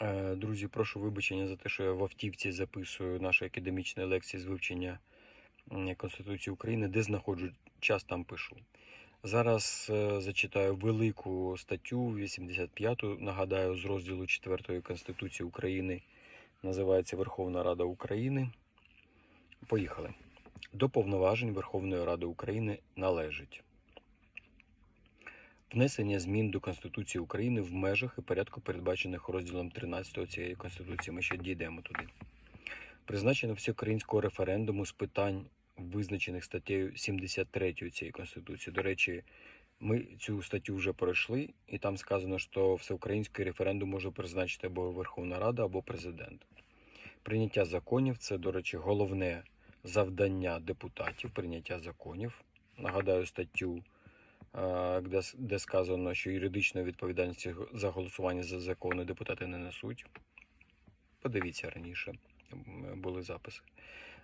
Е, Друзі, прошу вибачення за те, що я в автівці записую наші академічні лекції з вивчення Конституції України, де знаходжу час, там пишу. Зараз е, зачитаю велику статтю 85, нагадаю, з розділу 4 Конституції України, називається Верховна Рада України. Поїхали. До повноважень Верховної Ради України належить внесення змін до Конституції України в межах і порядку, передбачених розділом 13 цієї Конституції. Ми ще дійдемо туди. Призначення всеукраїнського референдуму з питань, визначених статтею 73 цієї Конституції. До речі, ми цю статтю вже пройшли, і там сказано, що всеукраїнський референдум може призначити або Верховна Рада, або президент. Прийняття законів це, до речі, головне завдання депутатів прийняття законів. Нагадаю статтю, де, сказано, що юридичної відповідальності за голосування за закони депутати не несуть. Подивіться раніше, були записи.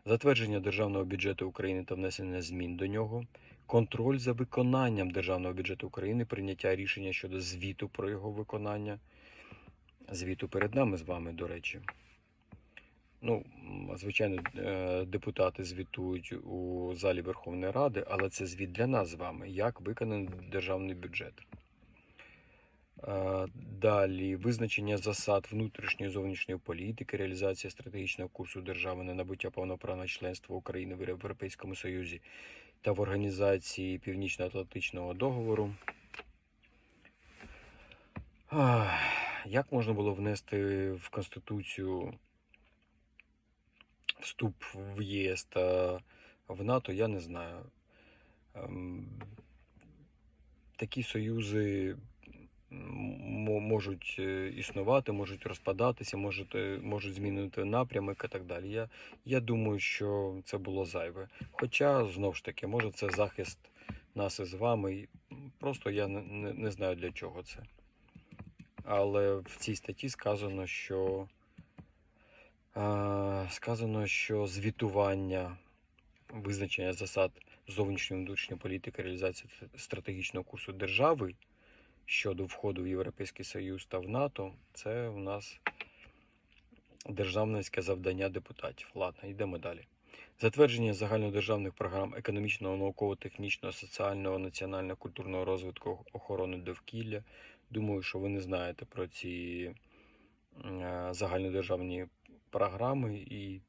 Затвердження державного бюджету України та внесення змін до нього. Контроль за виконанням державного бюджету України, прийняття рішення щодо звіту про його виконання. Звіту перед нами з вами, до речі. Ну, звичайно, е, депутати звітують у залі Верховної Ради, але це звіт для нас з вами, як виконаний державний бюджет. Е, Далі визначення засад внутрішньої і зовнішньої політики, реалізація стратегічного курсу держави на набуття повноправного членства України в Європейському Союзі та в Організації Північно-Атлантичного договору. Як можна було внести в Конституцію вступ в ЄС та в НАТО, я не знаю. Ем, Такі союзи можуть е, існувати, можуть розпадатися, можуть, е, можуть змінити напрямок і так далі. Я, я думаю, що це було зайве. Хоча, знову ж таки, може це захист нас із вами. Просто я не, не, знаю для чого це. Але в цій статті сказано, що сказано, що звітування визначення засад зовнішньої внутрішньої політики, реалізації стратегічного курсу держави щодо входу в Європейський Союз та в НАТО, це у нас державницьке завдання депутатів. Ладно, йдемо далі. Затвердження загальнодержавних програм економічного, науково-технічного, соціального, національного, культурного розвитку охорони довкілля. Думаю, що ви не знаєте про ці е, загальнодержавні програми і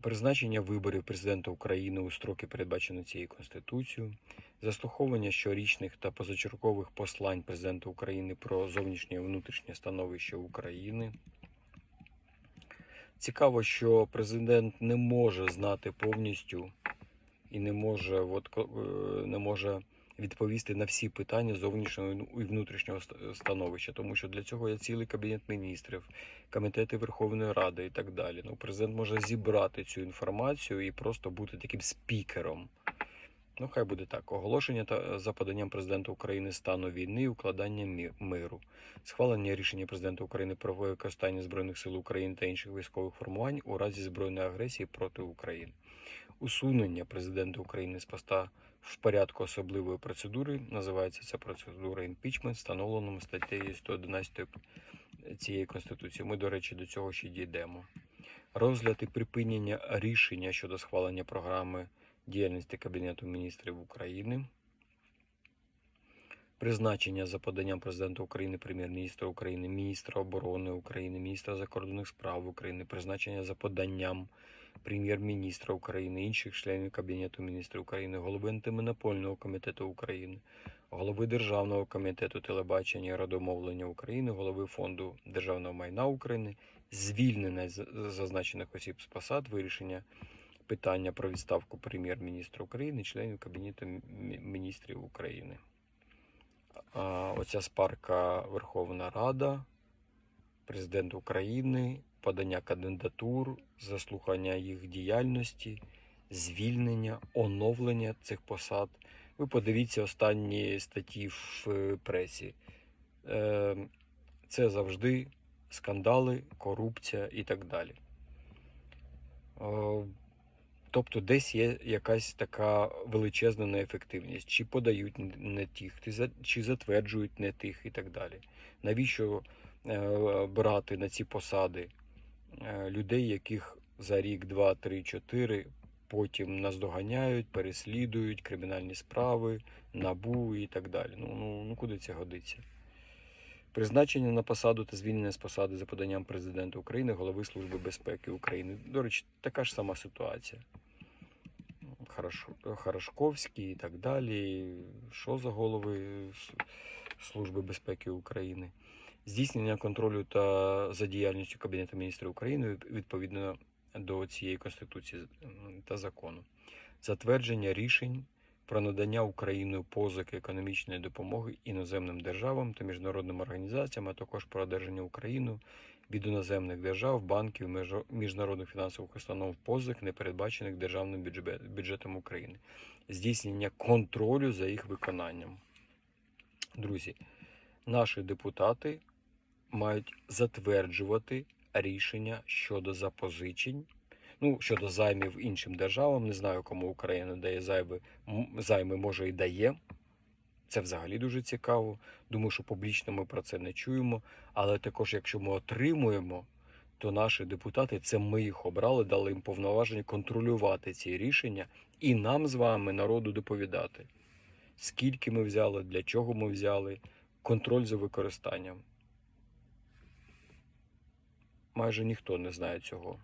призначення виборів президента України у строки, передбачені цією Конституцією, заслуховування щорічних та позачергових послань президента України про зовнішнє і внутрішнє становище України. Цікаво, що президент не може знати повністю і не може, от, е, не може відповісти на всі питання зовнішнього і внутрішнього становища, тому що для цього є цілий кабінет міністрів, комітети Верховної Ради і так далі. Ну, президент може зібрати цю інформацію і просто бути таким спікером. Ну, хай буде так. Оголошення та за поданням президента України стану війни і укладання миру, схвалення рішення президента України про використання збройних сил України та інших військових формувань у разі збройної агресії проти України, усунення президента України з поста в порядку особливої процедури. Називається ця процедура імпічмент, встановленому статтею 111 цієї конституції. Ми, до речі, до цього ще дійдемо. Розгляд і припинення рішення щодо схвалення програми діяльності Кабінету міністрів України. Призначення за поданням президента України, прем'єр-міністра України, міністра оборони України, міністра закордонних справ України, призначення за поданням прем'єр-міністра України, інших членів Кабінету міністрів України, голови антимонопольного комітету України, голови Державного комітету телебачення і радомовлення України, голови фонду державного майна України, звільнення зазначених осіб з посад, вирішення питання про відставку прем'єр-міністра України, членів Кабінету міністрів України. Оця спарка Верховна Рада, Президент України, подання кандидатур, заслухання їх діяльності, звільнення, оновлення цих посад. Ви подивіться останні статті в е, пресі. Е, Це завжди скандали, корупція і так далі. Тобто десь є якась така величезна неефективність, чи подають не тих, чи затверджують не тих і так далі. Навіщо е, брати на ці посади е, людей, яких за рік, два, три, чотири потім наздоганяють, переслідують кримінальні справи, набу і так далі. Ну, ну, ну куди це годиться? Призначення на посаду та звільнення з посади за поданням президента України, голови Служби безпеки України. До речі, така ж сама ситуація. Хорошковський і так далі. Що за голови Служби безпеки України? Здійснення контролю та за діяльністю Кабінету міністрів України відповідно до цієї конституції та закону. Затвердження рішень про надання Україною позики економічної допомоги іноземним державам та міжнародним організаціям, а також про одержання Україну від іноземних держав, банків, міжнародних фінансових установ позик, не передбачених державним бюджетом України, здійснення контролю за їх виконанням. Друзі, наші депутати мають затверджувати рішення щодо запозичень, ну, щодо займів іншим державам. Не знаю, кому Україна дає займи, займи, може і дає. Це взагалі дуже цікаво. Думаю, що публічно ми про це не чуємо. Але також, якщо ми отримуємо, то наші депутати, це ми їх обрали, дали їм повноваження контролювати ці рішення і нам з вами, народу, доповідати, скільки ми взяли, для чого ми взяли, контроль за використанням. Майже ніхто не знає цього.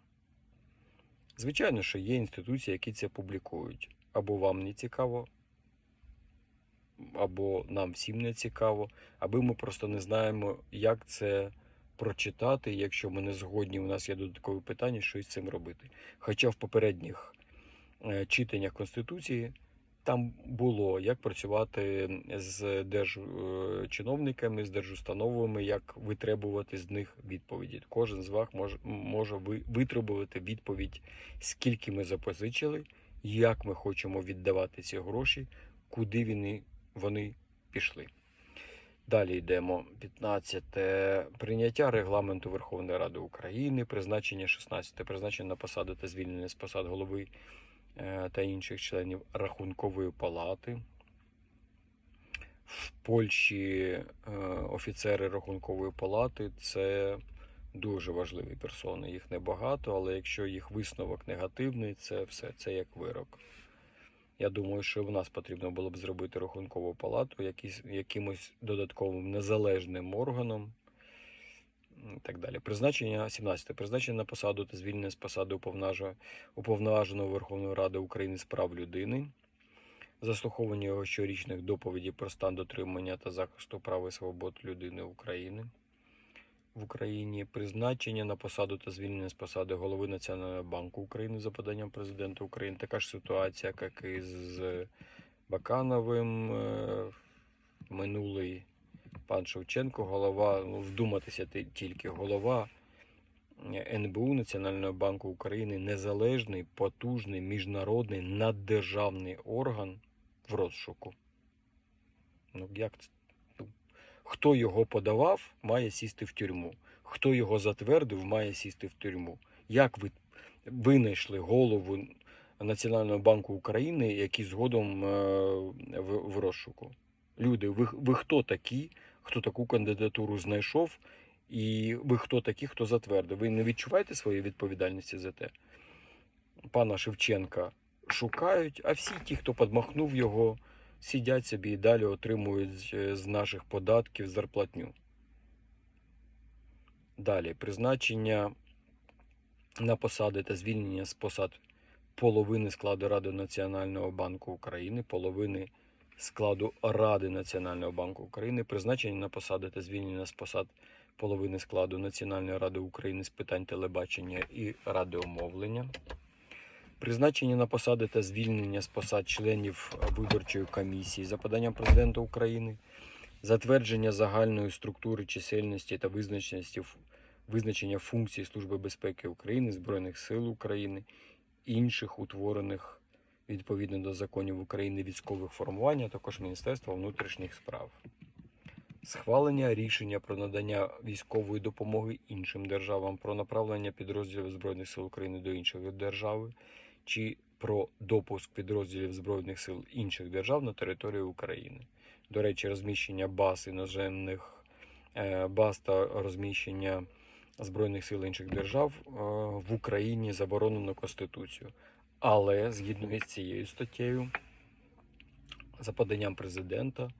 Звичайно, що є інституції, які це публікують. Або вам не цікаво, або нам всім не цікаво, або ми просто не знаємо, як це прочитати, якщо ми не згодні, у нас є додаткові питання, що із цим робити. Хоча в попередніх е, читаннях Конституції там було, як працювати з держчиновниками, з держустановами, як витребувати з них відповіді. Кожен з вас може, може витребувати відповідь, скільки ми запозичили, як ми хочемо віддавати ці гроші, куди вони, вони пішли. Далі йдемо. 15. Прийняття регламенту Верховної Ради України, призначення 16. Призначення на посади та звільнення з посад голови та інших членів Рахункової палати. В Польщі е, офіцери Рахункової палати це дуже важливі персони. Їх небагато, але якщо їх висновок негативний, це все це як вирок. Я думаю, що в нас потрібно було б зробити рахункову палату якимось додатковим незалежним органом. І так далі. Призначення 17. Призначення на посаду та звільнення з посади уповноваженого Верховної Ради України з прав людини. Заслуховування його щорічних доповідей про стан дотримання та захисту прав і свобод людини України в Україні. Призначення на посаду та звільнення з посади голови Національного банку України за поданням президента України. Така ж ситуація, як і з Бакановим. Е, Минулий пан Шевченко, голова, ну, вдуматися тільки голова НБУ Національного банку України, незалежний, потужний, міжнародний, наддержавний орган в розшуку. Ну, як це? Ну, Хто його подавав, має сісти в тюрму. Хто його затвердив, має сісти в тюрму. Як ви винайшли голову Національного банку України, який згодом е, в, в розшуку? Люди, ви, ви хто такі, хто таку кандидатуру знайшов, і ви хто такі, хто затвердив? Ви не відчуваєте своєї відповідальності за те? Пана Шевченка шукають, а всі ті, хто подмахнув його, сидять собі і далі отримують е, з наших податків зарплатню. Далі призначення на посади та звільнення з посад половини складу Ради Національного банку України, половини складу Ради Національного банку України, призначення на посади та звільнення з посад половини складу Національної ради України з питань телебачення і радіомовлення. Призначення на посади та звільнення з посад членів виборчої комісії за поданням президента України, затвердження загальної структури чисельності та визначеності визначення функцій Служби безпеки України, Збройних сил України, інших утворених відповідно до законів України військових формувань, а також Міністерства внутрішніх справ. Схвалення рішення про надання військової допомоги іншим державам, про направлення підрозділів Збройних сил України до іншої держави, чи про допуск підрозділів Збройних сил інших держав на територію України. До речі, розміщення баз іноземних е, баз та розміщення Збройних сил інших держав е, в Україні заборонено Конституцією. Але згідно із цією статтею, за поданням президента,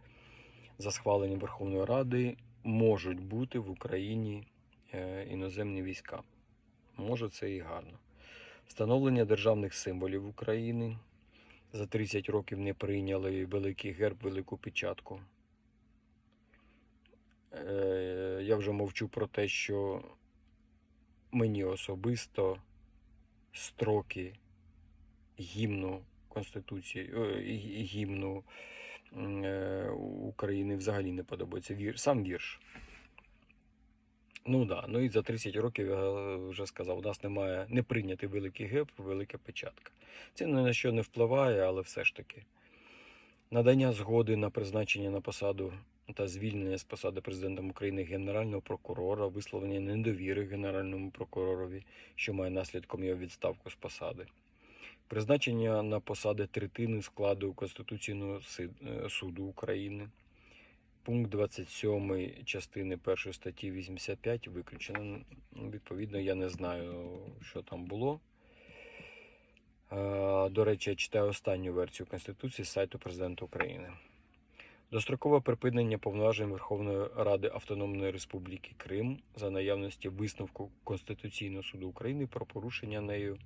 за схваленням Верховної Ради, можуть бути в Україні е, іноземні війська. Може, це і гарно. Встановлення державних символів України. За 30 років не прийняли великий герб, велику печатку. Е, Я вже мовчу про те, що мені особисто строки гімну Конституції, е, гімну е, України взагалі не подобається. Сам вірш. Ну да, ну і за 30 років я вже сказав, у нас немає не прийнятий великий герб, велика печатка. Це ні на що не впливає, але все ж таки. Надання згоди на призначення на посаду та звільнення з посади президентом України генерального прокурора, висловлення недовіри генеральному прокуророві, що має наслідком його відставку з посади. Призначення на посади третини складу Конституційного е, суду України. Пункт 27 частини 1 статті 85 виключено. Відповідно, я не знаю, що там було. Е, До речі, я читаю останню версію Конституції з сайту Президента України. Дострокове припинення повноважень Верховної Ради Автономної Республіки Крим за наявності висновку Конституційного суду України про порушення нею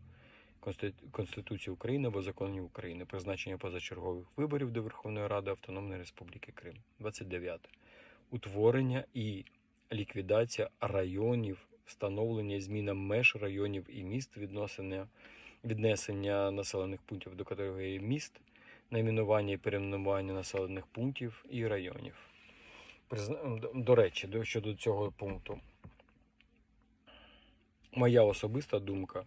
Конституції України або законів України, призначення позачергових виборів до Верховної Ради Автономної Республіки Крим. 29. Утворення і ліквідація районів, встановлення і зміна меж районів і міст, відносення, віднесення населених пунктів до категорії міст, найменування і перейменування населених пунктів і районів. До- До речі, щодо цього пункту. Моя особиста думка.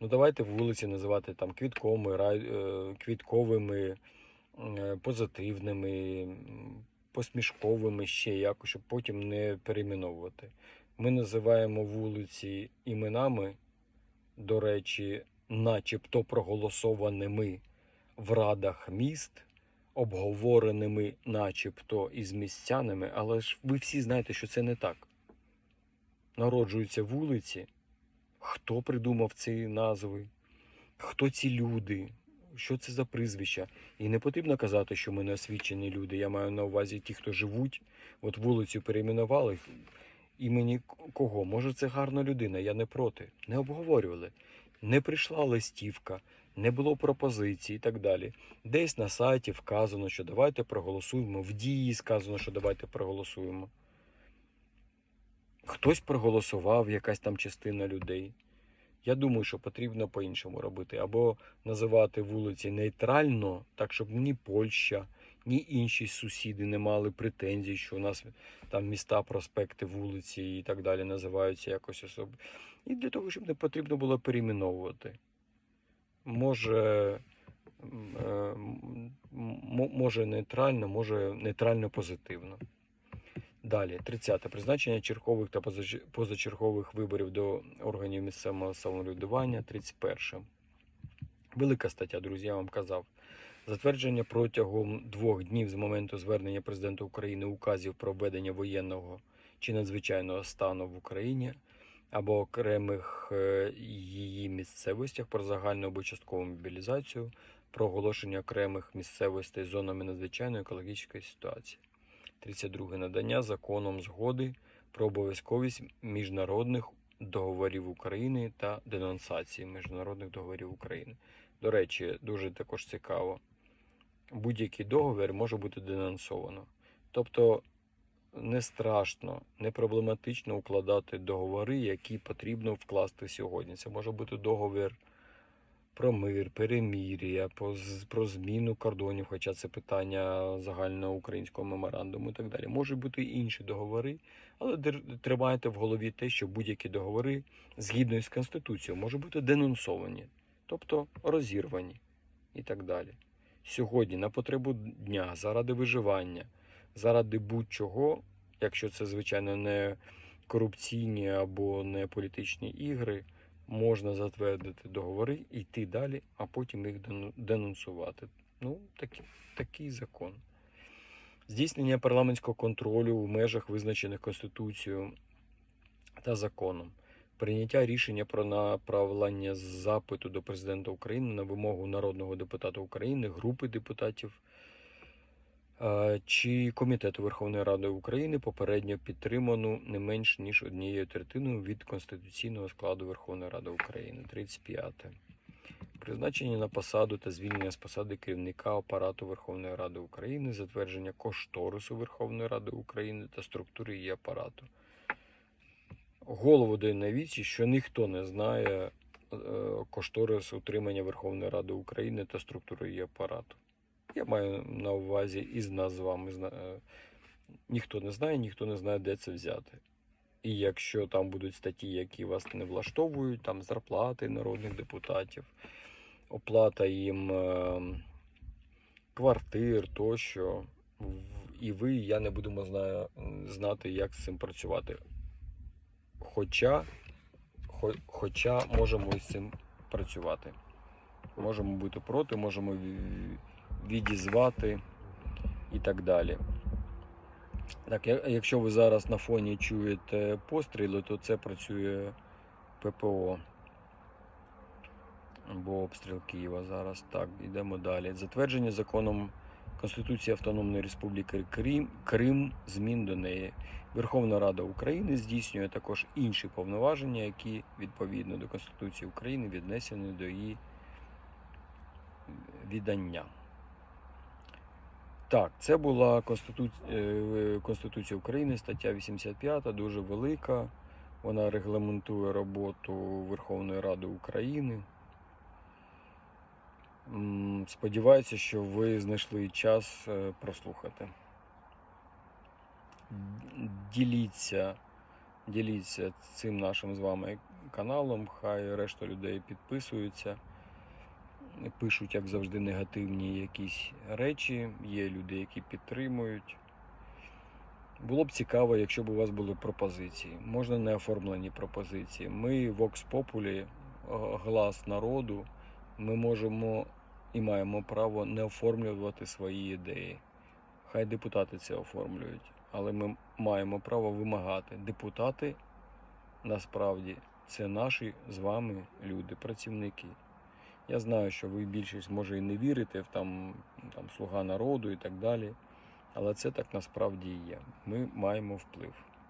Ну, давайте вулиці називати там квітковими, е, квітковими, е, позитивними, посмішковими ще якось, щоб потім не перейменовувати. Ми називаємо вулиці іменами, до речі, начебто проголосованими в радах міст, обговореними начебто із містянами, але ж ви всі знаєте, що це не так. Народжуються вулиці. Хто придумав ці назви? Хто ці люди? Що це за прізвища? І не потрібно казати, що ми не освічені люди. Я маю на увазі ті, хто живуть. От вулицю перейменували. Імені кого? Може, це гарна людина, я не проти. Не обговорювали. Не прийшла листівка, не було пропозицій і так далі. Десь на сайті вказано, що давайте проголосуємо. В дії сказано, що давайте проголосуємо. Хтось проголосував, якась там частина людей. Я думаю, що потрібно по-іншому робити. Або називати вулиці нейтрально, так щоб ні Польща, ні інші сусіди не мали претензій, що у нас там міста, проспекти, вулиці і так далі називаються якось особи. І для того, щоб не потрібно було перейменовувати. Може, е, може нейтрально, може нейтрально позитивно. Далі, 30. Призначення чергових та позач- позачергових виборів до органів місцевого самоврядування. 31. Велика стаття, друзі, я вам казав. Затвердження протягом двох днів з моменту звернення президента України указів про введення воєнного чи надзвичайного стану в Україні або окремих е, її місцевостях про загальну або часткову мобілізацію, про оголошення окремих місцевостей зонами надзвичайної екологічної ситуації. 32. Надання законом згоди про обов'язковість міжнародних договорів України та денонсації міжнародних договорів України. До речі, дуже також цікаво. Будь-який договір може бути денонсовано. Тобто не страшно, не проблематично укладати договори, які потрібно вкласти сьогодні. Це може бути договір про мир, перемір'я, з- про зміну кордонів, хоча це питання загальноукраїнського меморандуму і так далі. Можуть бути інші договори, але тримайте в голові те, що будь-які договори згідно із Конституцією можуть бути денонсовані, тобто розірвані і так далі. Сьогодні на потребу дня, заради виживання, заради будь-чого, якщо це, звичайно, не корупційні або не політичні ігри, можна затвердити договори, йти далі, а потім їх денонсувати. Ну, такий, такий закон. Здійснення парламентського контролю в межах, визначених Конституцією та законом. Прийняття рішення про направлення запиту до президента України на вимогу народного депутата України, групи депутатів чи комітету Верховної Ради України попередньо підтриману не менш ніж однією третиною від конституційного складу Верховної Ради України. 35. Призначення на посаду та звільнення з посади керівника апарату Верховної Ради України, затвердження кошторису Верховної Ради України та структури її апарату. Голову дає на віці, що ніхто не знає е, кошторис утримання Верховної Ради України та структури її апарату. Я маю на увазі із нас з вами. е, Ніхто не знає, ніхто не знає, де це взяти. І якщо там будуть статті, які вас не влаштовують, там зарплати народних депутатів, оплата їм е, квартир тощо, і ви, і я не будемо знати, як з цим працювати. Хоча, хоча можемо із цим працювати. Можемо бути проти, можемо відізвати і так далі. Так, якщо ви зараз на фоні чуєте постріли, то це працює ППО. Або обстріл Києва зараз. Так, йдемо далі. Затвердження законом Конституції Автономної Республіки Крим, Крим, змін до неї. Верховна Рада України здійснює також інші повноваження, які відповідно до Конституції України віднесені до її віддання. Так, це була Конститу... е, Конституція України, стаття 85, дуже велика. Вона регламентує роботу Верховної Ради України. Сподіваюся, що ви знайшли час е, прослухати. Діліться, діліться цим нашим з вами каналом. Хай решта людей підписуються пишуть, як завжди, негативні якісь речі. Є люди, які підтримують. Було б цікаво, якщо б у вас були пропозиції. Можна не оформлені пропозиції. Ми, Vox Populi, глас народу, ми можемо і маємо право не оформлювати свої ідеї. Хай депутати це оформлюють, але ми маємо право вимагати. Депутати насправді це наші з вами люди, працівники. Я знаю, що ви більшість може і не вірите в там, там слуга народу і так далі. Але це так насправді є. Ми маємо вплив.